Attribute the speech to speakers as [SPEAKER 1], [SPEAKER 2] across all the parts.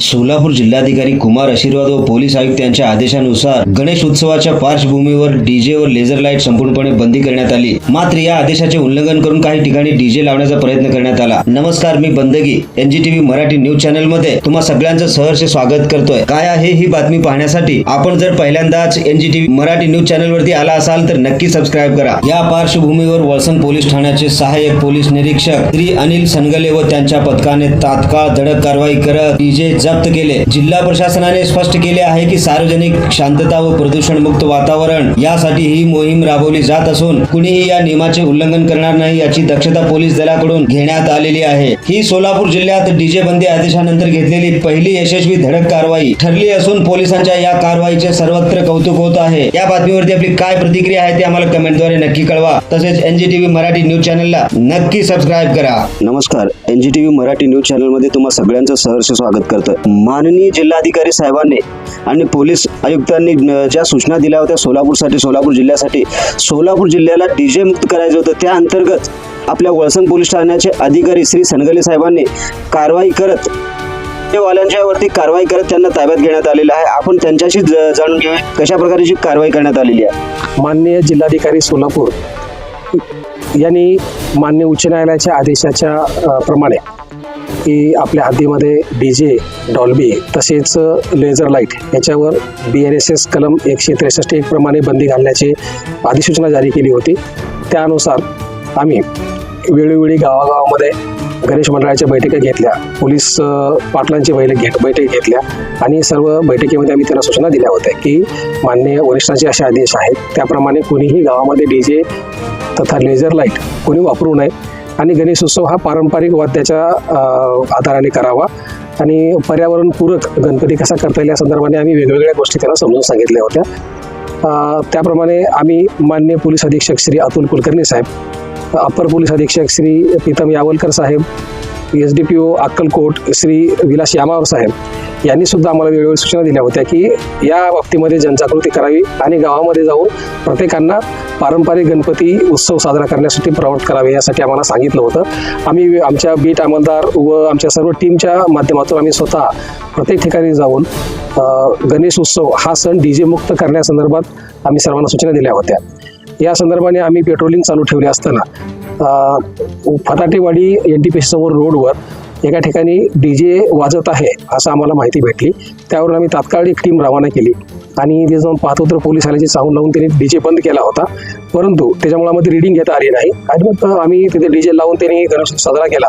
[SPEAKER 1] सोलापूर जिल्हाधिकारी कुमार आशीर्वाद व पोलीस आयुक्त यांच्या आदेशानुसार गणेश उत्सवाच्या पार्श्वभूमीवर डीजे व लेझर लाइट संपूर्णपणे बंदी करण्यात आली. मात्र या आदेशाचे उल्लंघन करून काही ठिकाणी डीजे लावण्याचा प्रयत्न करण्यात आला. नमस्कार मी बंदगी एनजीटीव्ही मराठी न्यूज चॅनलमध्ये तुम्हा सगळ्यांचं सहर्ष स्वागत करतोय. काय आहे ही बातमी पाहण्यासाठी आपण जर पहिल्यांदाच एनजीटीव्ही मराठी न्यूज चॅनल वरती आला असाल तर नक्की सबस्क्राईब करा. या पार्श्वभूमीवर वळसण पोलीस ठाण्याचे सहाय्यक पोलीस निरीक्षक श्री अनिल सनगले व त्यांच्या पथकाने तात्काळ धडक कारवाई करत डीजे जप्त केले. जिल्हा प्रशासनाने स्पष्ट केले आहे की सार्वजनिक शांतता व प्रदूषण मुक्त वातावरण यासाठी ही मोहीम राबवली जात असून कुणीही या नियमाचे उल्लंघन करणार नाही याची दक्षता पोलीस दलाकडून घेण्यात आलेली आहे. ही सोलापूर जिल्ह्यात डीजे बंदी आदेशानंतर घेतलेली पहिली यशस्वी धडक कारवाई ठरली असून पोलिसांच्या या कारवाईचे सर्वत्र कौतुक होत आहे. या बातमीवरती आपली काय प्रतिक्रिया आहे ते आम्हाला कमेंटद्वारे नक्की कळवा. तसेच एनजीटीव्ही मराठी न्यूज चॅनलला नक्की सबस्क्राईब करा. नमस्कार. एनजीटीव्ही मराठी न्यूज चॅनलमध्ये तुम्हा सगळ्यांचं सहर्ष स्वागत करतं माननीय जिल्हाधिकारी साहेबांनी आणि पोलीस आयुक्तांनी ज्या सूचना दिल्या होत्या सोलापूरसाठी सोलापूर जिल्ह्यासाठी सोलापूर जिल्ह्याला डीजे मुक्त करायचं होतं. त्या अंतर्गत आपल्या वळसंग पोलीस ठाण्याचे अधिकारी श्री सनगले साहेबांनी कारवाई करत वाल्यांच्यावरती कारवाई करत त्यांना ताब्यात घेण्यात आलेलं आहे. आपण त्यांच्याशी ज- जाणून घेऊया कशा प्रकारची कारवाई करण्यात आलेली आहे.
[SPEAKER 2] माननीय जिल्हाधिकारी सोलापूर यांनी मान्य उच्च न्यायालयाच्या आदेशाच्या प्रमाणे की आपल्या हद्दीमध्ये डी जे डॉल्बी तसेच लेझर लाइट याच्यावर बी एन एस एस कलम एकशे त्रेसष्ट एक प्रमाणे बंदी घालण्याची अधिसूचना जारी केली होती. त्यानुसार आम्ही वेळोवेळी गावागावामध्ये गणेश मंडळाच्या बैठका घेतल्या पोलीस पाटलांची बैठक घेत बैठक घेतल्या आणि सर्व बैठकीमध्ये आम्ही त्यांना सूचना दिल्या होत्या की मान्य वरिष्ठांचे असे आदेश आहेत. त्याप्रमाणे कोणीही गावामध्ये डी जे तथा लेझर लाइट कोणी वापरू नये. आणि गणेश उत्सव हा पारंपरिक वाद्याच्या आधाराने करावा. आणि पर्यावरणपूरक गणपती कसा करता येईल या संदर्भाने आम्ही वेगवेगळ्या गोष्टी त्यांना समजून सांगितल्या होत्या. त्याप्रमाणे आम्ही मान्य पोलीस अधीक्षक श्री अतुल कुलकर्णी साहेब अप्पर पोलीस अधीक्षक श्री प्रीतम यावलकर साहेब S D P O Akkalkot Shri Vilas Yamawar साहेब यांनी सुद्धा आम्हाला वेळोवेळी सूचना दिल्या होत्या की या बाबतीमध्ये जनजागृती करावी आणि गावामध्ये जाऊन प्रत्येकांना पारंपरिक गणपती उत्सव साजरा करण्यासाठी प्रवृत्त करावे यासाठी आम्हाला सांगितलं होतं. आम्ही आमच्या बीट अंमलदार व आमच्या सर्व टीमच्या माध्यमातून आम्ही स्वतः प्रत्येक ठिकाणी जाऊन गणेश उत्सव हा सण डी जे मुक्त करण्यासंदर्भात आम्ही सर्वांना सूचना दिल्या होत्या. या संदर्भाने आम्ही पेट्रोलिंग चालू ठेवली असताना फटाटेवाडी एन टी पी समोर रोडवर एका ठिकाणी डी जे वाजत आहे असं आम्हाला माहिती भेटली. त्यावरून आम्ही तात्काळ एक टीम रवाना केली. आणि तिथे जाऊन पाहतो तर पोलीस आल्याची सांगून लावून त्यांनी डी जे बंद केला होता. परंतु त्याच्यामुळे आम्ही रिडिंग घेता आली नाही. आणि मग आम्ही तिथे डी जे लावून त्यांनी गणेश साजरा केला.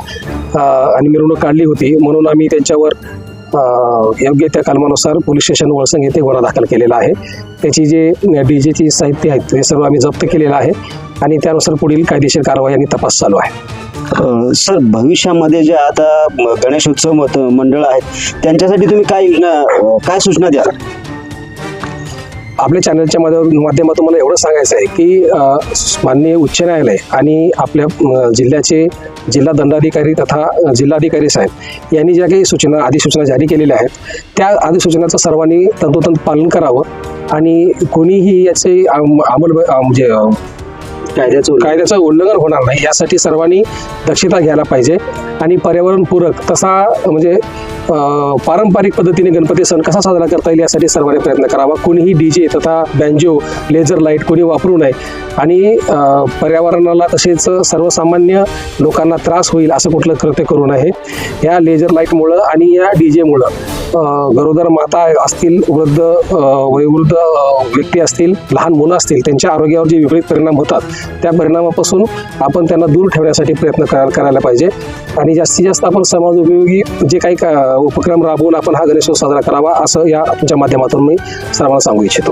[SPEAKER 2] आणि मिरवणूक काढली होती. म्हणून आम्ही त्यांच्यावर योग्य त्या कलमानुसार पोलीस स्टेशन वळसंग येथे गुन्हा दाखल केलेला आहे. त्याची जे डी जेची साहित्य आहेत ते सर्व आम्ही जप्त केलेलं आहे. आणि त्यानुसार पुढील कायदेशीर कारवाई आणि तपास चालू आहे.
[SPEAKER 1] सर भविष्यामध्ये जे आता म- गणेश उत्सव मत- मंडळ आहेत त्यांच्यासाठी तुम्ही काय योजना काय सूचना द्याल?
[SPEAKER 2] आपल्या चॅनलच्या माध्य- माध्यमातून मला एवढं सांगायचं आहे की माननीय उच्च न्यायालय आणि आपल्या जिल्ह्याचे जिल्हा दंडाधिकारी तथा जिल्हाधिकारी साहेब यांनी ज्या काही सूचना अधिसूचना जारी केलेल्या आहेत त्या अधिसूचनाचं सर्वांनी तंतोतंत पालन करावं आणि कोणीही याचे अम- अंमल म्हणजे
[SPEAKER 1] कायद्याचं
[SPEAKER 2] कायद्याचं उल्लंघन होणार नाही. यासाठी सर्वांनी दक्षता घ्यायला पाहिजे. आणि पर्यावरणपूरक तसा म्हणजे पारंपरिक पद्धतीने गणपती सण कसा साजरा करता येईल यासाठी सर्वांनी प्रयत्न करावा. कोणीही डीजे तथा बँजो लेझर लाइट कोणी वापरू नये. आणि पर्यावरणाला तसेच सर्वसामान्य लोकांना त्रास होईल असं कुठलं कृत्य करू नये. या लेझर लाईटमुळं आणि या डीजेमुळं जेमुळं गरोदर माता असतील वृद्ध वयोवृद्ध व्यक्ती असतील लहान मुलं असतील त्यांच्या आरोग्यावर जे विपरीत परिणाम होतात त्या परिणामापासून आपण त्यांना दूर ठेवण्यासाठी प्रयत्न करा- करायला पाहिजे. आणि जास्तीत जास्त आपण समाज उपयोगी जे काही का- उपक्रम राबवून आपण हा गणेशोत्सव साजरा करावा असं या तुमच्या माध्यमातून मी सर्वांना सांगू इच्छितो.